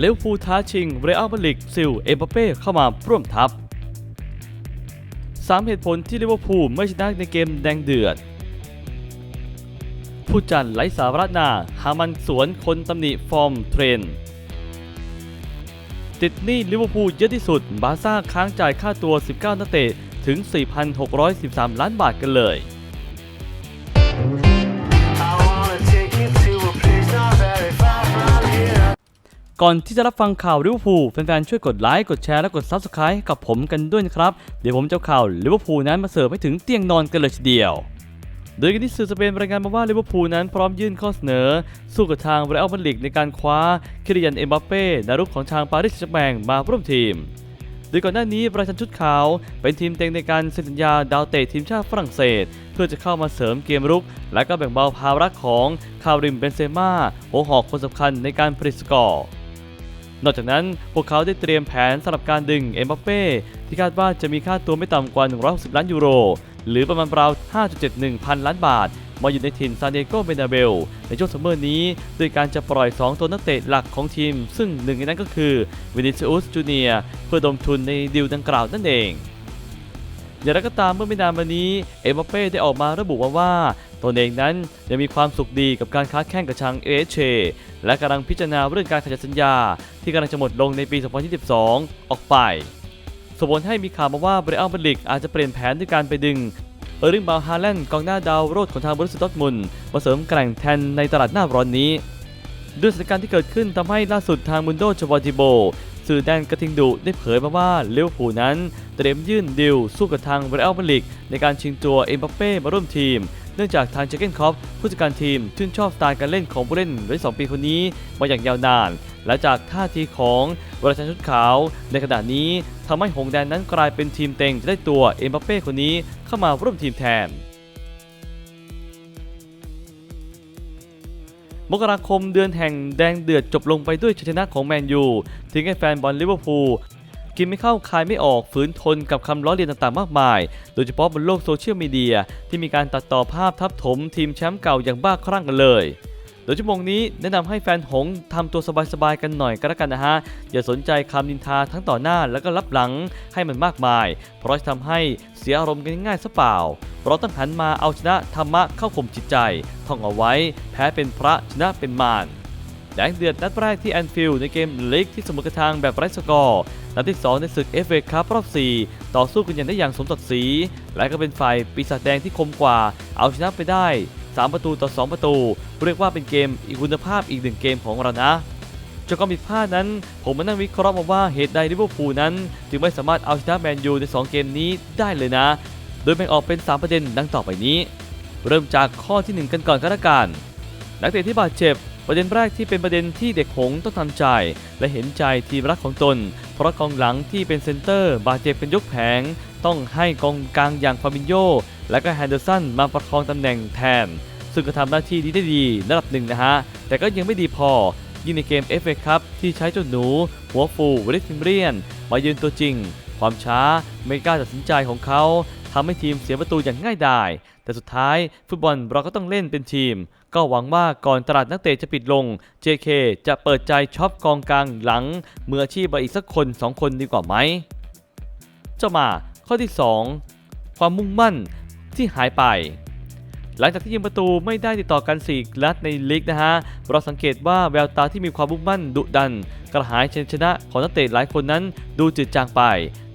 เลวฟูท้าชิง เรอัลมาดริดซิล เอ็มบัปเป้เข้ามาร่วมทัพ 3 เหตุผลที่ลิเวอร์พูลไม่ชนะในเกมแดงเดือด ผู้จัดไร้สาระนาหามันสวนคนตำหนิฟอร์มเทรนติดหนี้ลิเวอร์พูลเยอะที่สุด บาซ่าค้างจ่ายค่าตัว 19 นักเตะถึง 4,613 ล้านบาทกันเลย ก่อนที่จะรับฟังข่าวลิเวอร์พูลแฟนๆช่วยกดไลค์กดแชร์และกด Subscribe ให้กับผมกันด้วยนะครับ เดี๋ยวผมจะข่าวลิเวอร์พูลนั้นมาเสิร์ฟให้ถึงเตียงนอนกันเลยทีเดียวโดยกันที่สื่อสเปนรายงานมาว่าลิเวอร์พูลนั้นพร้อมยื่นข้อเสนอ สู้กับทางเรอัลมาดริดในการคว้าคิริยันเอ็มบัปเป้ดารุกของทางปารีสแซงต์แมงมาร่วมทีม โดยก่อนหน้านี้ประชันชุดขาวเป็นทีมเต็งในการเซ็นสัญญาดาวเตะทีมชาติฝรั่งเศส เพื่อจะเข้ามาเสริมเกมรุก และก็แบ่งเบาภาระของคาริมเบนเซม่าหัวหอกคนสำคัญในการผลิตสกอร์ นอกจากนั้นพวกเขาได้เตรียมแผนสำหรับการดึงเอ็มบัปเป้ที่คาดว่าจะมีค่าตัวไม่ต่ำกว่า 160 ล้านยูโร หรือประมาณราว 5.71 พันล้านบาท มาอยู่ในถิ่นซานเอโกเบนาเบล ในช่วงซัมเมอร์นี้ ด้วยการจะปล่อย 2 ตัวนักเตะหลักของทีม ซึ่งหนึ่งในนั้นก็คือวินิซิอุสจูเนียเพื่อดมทุนในดีลดังกล่าวนั่นเองอย่างไรก็ตามเมื่อไม่นานมานี้ เอ็มบัปเป้ได้ออกมาระบุมาว่า ตนเองนั้นยังมีความสุขดีกับการค้าแข่งกับทางเอเชและกำลังพิจารณาเรื่องการขยายสัญญา ที่กำลังจะหมดลงในปี 2022 ออกไปส่งผลให้มีข่าวมาว่าเบรอัลมาดริดอาจจะเปลี่ยนแผนด้วยการไปดึงเออร์ลิงบาวฮาแลนด์กองหน้าดาวโรดของทางบริษัทดอร์ทมุนมาเสริมแกร่งแทนในตลาดหน้าร้อนนี้ด้วยสถานการณ์ที่เกิดขึ้นทำให้ล่าสุดทางมุนโดจวาติโบ สื่อแดนกระทิงดุได้เผยมาว่าเลิเวอร์พูนั้น เตรียมยื่นดิวสู้กับทางเบรอัลมาดริดในการชิงตัวเอ็มบัปเป้มาร่วมทีม เนื่องจากทางเจเกนคอปผู้จัดการทีมชื่นชอบสไตล์การเล่นของผู้เล่นวัย2ปีคนนี้มาอย่างยาวนาน และจากท่าทีของวรชันชุดขาว ในขณะนี้ทำให้หงแดนนั้นกลายเป็นทีมเต็งจะได้ตัวเอ็มบัปเป้คนนี้เข้ามาร่วมทีมแทนมกราคมเดือนแห่งแดงเดือดจบลงไปด้วยชัยชนะของแมนยูทิ้งให้แฟนบอลลิเวอร์พูล กินไม่เข้าคายไม่ออกฝืนทนกับคำล้อเลียนต่างๆมากมาย โดยเฉพาะบนโลกโซเชียลมีเดียที่มีการตัดต่อภาพทับถมทีมแชมป์เก่าอย่างบ้าคลั่งกันเลยโดยชั่วโมงนี้แนะนำให้แฟนหงส์ทำตัวสบายๆกันหน่อยก็แล้วกันนะฮะ อย่าสนใจคำนินทาทั้งต่อหน้าแล้วก็รับหลังให้มันมากมาย เพราะจะทำให้เสียอารมณ์กันง่ายซะเปล่า เราต้องหันมาเอาชนะธรรมะเข้าข่มจิตใจ ท่องเอาไว้ แพ้เป็นพระชนะเป็นมารแดงเดือดนัดแรกที่แอนฟิลด์ในเกมเลีกที่เสมอกระทางแบบไร้สกอร์ นัดที่ 2 ในศึก FA คัพรอบ 4 ต่อสู้กันอย่างได้อย่างสมศักดิ์ศรีและก็เป็นฝ่ายปีศาจแดงที่คมกว่า เอาชนะไปได้ 3 ประตูต่อ 2 ประตู เรียกว่าเป็นเกมอีกคุณภาพอีกหนึ่งเกมของเรานะจากความผิดพลาดนั้น ผมมานั่งวิเคราะห์มาว่าเหตุใดลิเวอร์พูลนั้นจึงไม่สามารถเอาชนะแมนยูใน 2 เกมนี้ได้เลยนะ โดยแบ่งออกเป็น 3 ประเด็นดังต่อไปนี้ เริ่มจากข้อทีหนึ่1 กันก่อนก็แล้วกันนักเตะที่บาดเจ็บ ประเด็นแรกที่เป็นประเด็นที่เด็กหงต้องทำใจ และเห็นใจทีมรักของตน เพราะกองหลังที่เป็นเซนเตอร์ บาดเจ็บเป็นยกแผง ต้องให้กองกลางอย่างฟาบินโยและก็แฮนเดอร์สันมาประคองตำแหน่งแทน ซึ่งก็ทำหน้าที่นี้ได้ดีระดับหนึ่งนะฮะ แต่ก็ยังไม่ดีพอ ยิ่งในเกม FA ครับที่ใช้เจ้าหนู หัวฟูวริทิมเรียน มายืนตัวจริง ความช้าไม่กล้าตัดสินใจของเขา ทำให้ทีมเสียประตูอย่างง่ายดาย แต่สุดท้ายฟุตบอลเราก็ต้องเล่นเป็นทีม ก็หวังว่าก่อนตลาดนักเตะจะปิดลง JK จะเปิดใจช็อปกองกลางหลังมืออาชีพมาอีกสักคน 2 คนดีกว่าไหมเจ้ามาข้อที่ 2 ความมุ่งมั่นที่หายไปหลังจากที่ยิงประตูไม่ได้ติดต่อกัน4นัดในลีกนะฮะ เราสังเกตว่าแววตาที่มีความมุ่งมั่นดุดัน กระหายชัยชนะของนักเตะหลายคนนั้นดูจืดจางไป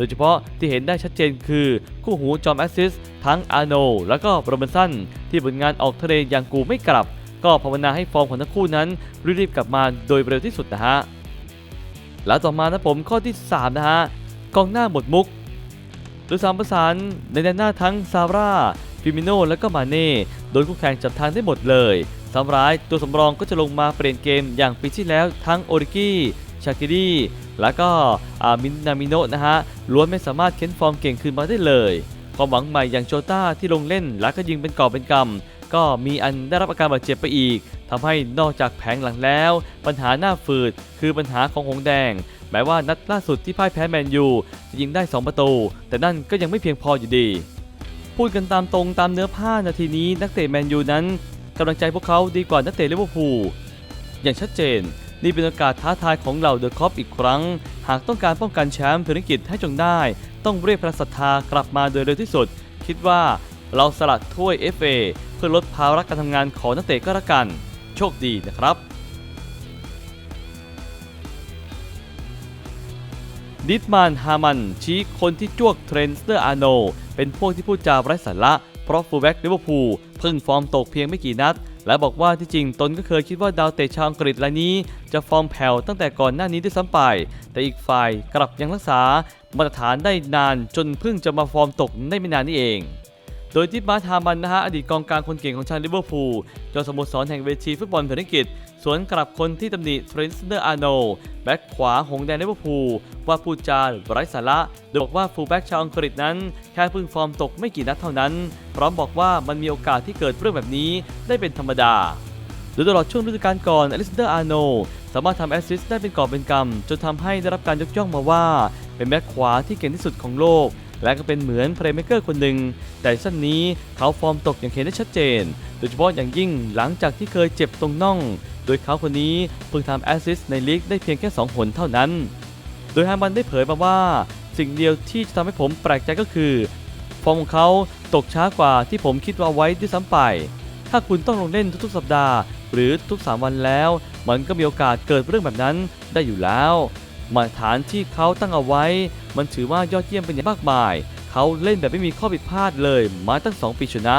ดยเฉพาะที่เห็นได้ชัดเจนคือ คู่หูจอมแอสซิส ทั้งอาโน และก็โรเบนสันที่ผลงานออกทะเลอย่างกูไม่กลับ ก็ภาวนาให้ฟอร์มของทั้งคู่นั้น รีบๆกลับมาโดยเร็วที่สุดนะฮะ แล้วต่อมานะผมข้อที่ 3 นะฮะกองหน้าหมดมุกโดยสามประสานในแดนหน้าทั้งซาร่าฟิมิโนและก็มาเน่โดยคู่แข่งจับทางได้หมดเลยสำร้ายตัวสำรองก็จะลงมาเปลี่ยนเกมอย่างปีที่แล้วทั้งโอริกี้ชากิรีและก็มินามิโนะนะฮะ ล้วนไม่สามารถเค้นฟอร์มเก่งคืนมาได้เลยความหวังใหม่อย่างโจต้าที่ลงเล่นและก็ยิงเป็นกอบเป็นกำก็มีอันได้รับอาการบาดเจ็บไปอีกทำให้นอกจากแผงหลังแล้ว ปัญหาหน้าฝืดคือปัญหาของหงแดง แม้ว่านัดล่าสุดที่พ่ายแพ้แมนยูจะยิงได้ 2 ประตู แต่นั่นก็ยังไม่เพียงพออยู่ดี พูดกันตามตรงตามเนื้อผ้านาทีนี้นักเตะแมนยูนั้นกำลังใจพวกเขาดีกว่านักเตะลิเวอร์พูลอย่างชัดเจน นี่เป็นโอกาสท้าทายของเหล่าเดอะคอปอีกครั้ง หากต้องการป้องกันแชมป์พรีเมียร์ลีกให้จงได้ ต้องเรียกพลังศรัทธากลับมาโดยเร็วที่สุด คิดว่าเราสลัดถ้วย FA เพื่อลดภาระการทำงานของนักเตะก็แล้วกัน โชคดีนะครับดิทมานฮามัน ชี้คนที่จ้วกเทรนสเตอร์อาโน เป็นพวกที่พูดจาไร้สาระ เพราะฟูลแบ็กลิเวอร์พูลเพิ่งฟอร์มตกเพียงไม่กี่นัด และบอกว่าที่จริงตนก็เคยคิดว่าดาวเตะชาวอังกฤษรายนี้ จะฟอร์มแผ่วตั้งแต่ก่อนหน้านี้ด้วยซ้ำไป แต่อีกฝ่ายกลับยังรักษา มาตรฐานได้นานจนเพิ่งจะมาฟอร์มตกได้ไม่นานนี่เอง โดยที่มาร์ทามันนะฮะอดีตกองกลางคนเก่งของชาลิเวอร์พูลจนสโมสรแห่งเวทีฟุตบอลแผ่นกิจสวนกลับคนที่ตำหนิเทรนส์เดอร์อาร์โนแบ็กขวาหงแดงลิเวอร์พูลว่าพูดจาไร้สาระโดยบอกว่าฟูลแบ็กชาวอังกฤษนั้น แค่พิ่งฟอร์มตกไม่กี่นัดเท่านั้น พร้อมบอกว่ามันมีโอกาสที่เกิดเรื่องแบบนี้ได้เป็นธรรมดาโดยตลอดช่วงฤดูกาลก่อนอลิสเดอร์อาร์โนสามารถทำแอสซิสต์ได้เป็นกอบเป็นกำจนทำให้ได้รับการยกย่องมาว่า เป็นแบ็คขวาที่เก่งที่สุดของโลก และก็เป็นเหมือนเพลย์เมเกอร์คนหนึ่งแต่สั้นนี้เขาฟอร์มตกอย่างเห็นได้ชัดเจน โดยเฉพาะอย่างยิ่งหลังจากที่เคยเจ็บตรงน่อง โดยเขาคนนี้เพิ่งทำแอสซิสต์ในลีกได้เพียงแค่ 2 หนเท่านั้น โดยฮามันได้เผยมาว่า สิ่งเดียวที่จะทำให้ผมแปลกใจก็คือฟอร์มของเขาตกช้ากว่าที่ผมคิดว่าไว้ด้วยซ้ำไป ถ้าคุณต้องลงเล่นทุกๆ สัปดาห์ หรือทุก 3 วันแล้ว มันก็มีโอกาสเกิดเรื่องแบบนั้นได้อยู่แล้ว มาตรฐานที่เขาตั้งเอาไว้ มันถือว่ายอดเยี่ยมเป็นอย่างมากมาย เขาเล่นแบบไม่มีข้อผิดพลาดเลย มาตั้ง 2 ปีชนะ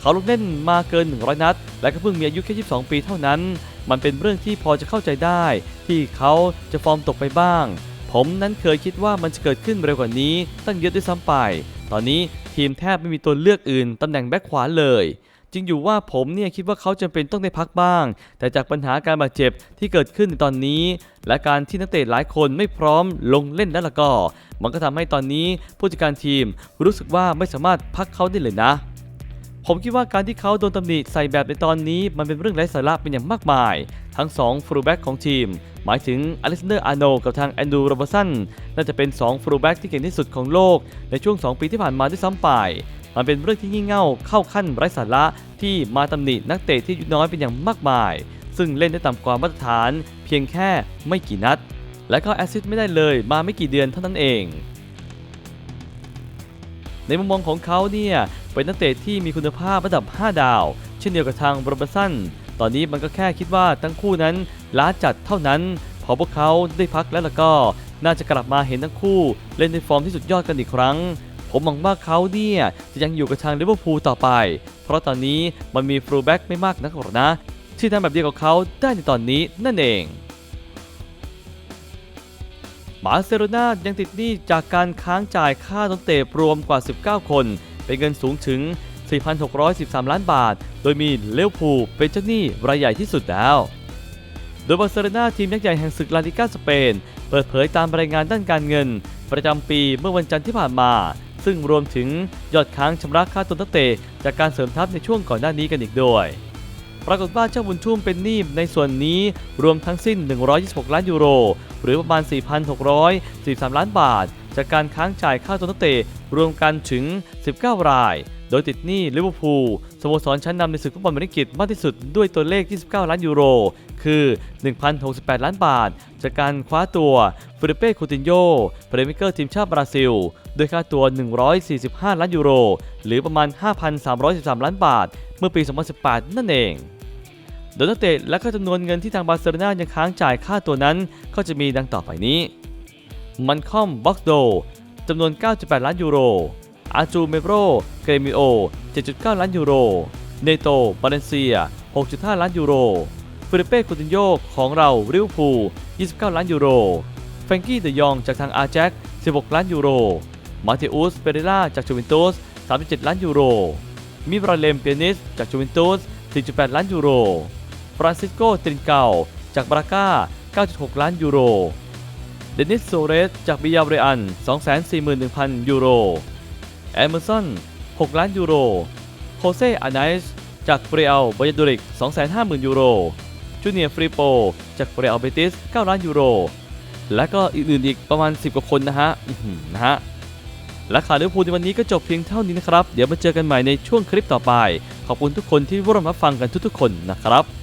เขาลงเล่นมาเกิน 100 นัด และก็เพิ่งมีอายุแค่ 22 ปีเท่านั้น มันเป็นเรื่องที่พอจะเข้าใจได้ ที่เขาจะฟอร์มตกไปบ้าง ผมนั้นเคยคิดว่ามันจะเกิดขึ้นเร็วกว่านี้ ตั้งเยอะด้วยซ้ำไป ตอนนี้ทีมแทบไม่มีตัวเลือกอื่นตำแหน่งแบ็คขวาเลย จริงอยู่ว่าผมเนี่ยคิดว่าเขาจำเป็นต้องได้พักบ้าง แต่จากปัญหาการบาดเจ็บที่เกิดขึ้นในตอนนี้ และการที่นักเตะหลายคนไม่พร้อมลงเล่นแล้วล่ะก็ มันก็ทำให้ตอนนี้ผู้จัดการทีมรู้สึกว่าไม่สามารถพักเขาได้เลยนะ ผมคิดว่าการที่เขาโดนตำหนิใส่แบบในตอนนี้ มันเป็นเรื่องไร้สาระเป็นอย่างมากมาย ทั้ง2ฟูลแบ็กของทีม หมายถึงอเล็กซานเดอร์อาร์โนกับทางแอนดูโรบสันน่าจะเป็น2ฟูลแบ็กที่เก่งที่สุดของโลกในช่วง 2 ปีที่ผ่านมาด้วยซ้ำไป มันเป็นเรื่องที่งี่เง่าเข้าขั้นไร้สาระที่มาตำหนินักเตะที่อายุน้อยเป็นอย่างมากมาย ซึ่งเล่นได้ต่ำกว่ามาตรฐานเพียงแค่ไม่กี่นัด และก็แอสซิสต์ไม่ได้เลยมาไม่กี่เดือนเท่านั้นเอง ในมุมมองของเขาเนี่ยเป็นนักเตะที่มีคุณภาพระดับ 5 ดาว เช่นเดียวกับทางโรเบร์สันตอนนี้มันก็แค่คิดว่าทั้งคู่นั้นล้าจัดเท่านั้น พอพวกเขาได้พักแล้วล่ะก็ น่าจะกลับมาเห็นทั้งคู่เล่นในฟอร์มที่สุดยอดกันอีกครั้ง ผมหวังว่าเขาเนี่ยจะยังอยู่กับทางลิเวอร์พูลต่อไป เพราะตอนนี้มันมีฟรูแบ็กไม่มากนักหรอกนะที่ทำแบบเดียวกับเขาได้ในตอนนี้นั่นเองบาร์เซโลนายังติดหนี้จากการค้างจ่ายค่าต้นเตะรวมกว่า 19 คน เป็นเงินสูงถึง 4,613 ล้านบาท โดยมีเลวพูเป็นเจ้าหนี้รายใหญ่ที่สุดแล้ว โดยบาร์เซโลนาทีมยักษ์ใหญ่แห่งศึกลาลิก้าสเปน เปิดเผยตามรายงานด้านการเงิน ประจำปีเมื่อวันจันทร์ที่ผ่านมา ซึ่งรวมถึงยอดค้างชำระค่าตัวนักเตะจากการเสริมทัพในช่วงก่อนหน้านี้กันอีกด้วย ปรากฏว่าเจ้าบุญชุ่มเป็นหนี้ในส่วนนี้รวมทั้งสิ้น 126 ล้านยูโร หรือประมาณ 4,643 ล้านบาท จากการค้างจ่ายค่าตัวนักเตะรวมกันถึง 19 ราย โดยติดหนี้ลิเวอร์พูลสโมสรชั้นนำในศึกฟุตบอลอเมริกิตมากที่สุดด้วยตัวเลข 29 ล้านยูโร คือ 1,068 ล้านบาท จากการคว้าตัวฟิลิเป้คูตินโยเพลย์เมเกอร์ทีมชาติบราซิล ด้วยค่าตัว 145 ล้านยูโร หรือประมาณ 5,313 ล้านบาท เมื่อปี 2018 นั่นเองโดยนักเตะและก็จำนวนเงินที่ทางบาร์เซโลนายังค้างจ่ายค่าตัวนั้น ก็จะมีดังต่อไปนี้ มันคอมบ็อกโดจำนวน 9.8 ล้านยูโร อาจูเมโรเกรมิโอ 7.9 ล้านยูโร เนโตบาเลนเซีย 6.5 ล้านยูโรฟิลิเป้คูตินโยของเราริวพู29 ล้านยูโร แฟรงกี้เดยองจากทางอาแจ็ค16 ล้านยูโร มาเทอุส เปเรล่าจากจูเวนตุส 37 ล้านยูโร มิบราเลม เปียนิส จากจูเวนตุส 4.8 ล้านยูโร ฟรานซิสโก ตรินเกาจากบราก้า 9.6 ล้านยูโร เดนิส โซเรส จากบิยาเรอัน 241,000 ยูโร แอมเมอร์สัน 6 ล้านยูโร โคเซอาไนส์จากเปรียลบอยาดูริก 250,000 ยูโร จูเนียร์ฟริโป จากเปรียลเบติส 9 ล้านยูโร และก็อื่นๆอีกประมาณ 10 กว่าคนนะฮะนะฮะ และข่าวลิเวอร์พูลในวันนี้ก็จบเพียงเท่านี้นะครับ เดี๋ยวมาเจอกันใหม่ในช่วงคลิปต่อไป ขอบคุณทุกคนที่ร่วมรับฟังกันทุกๆคนนะครับ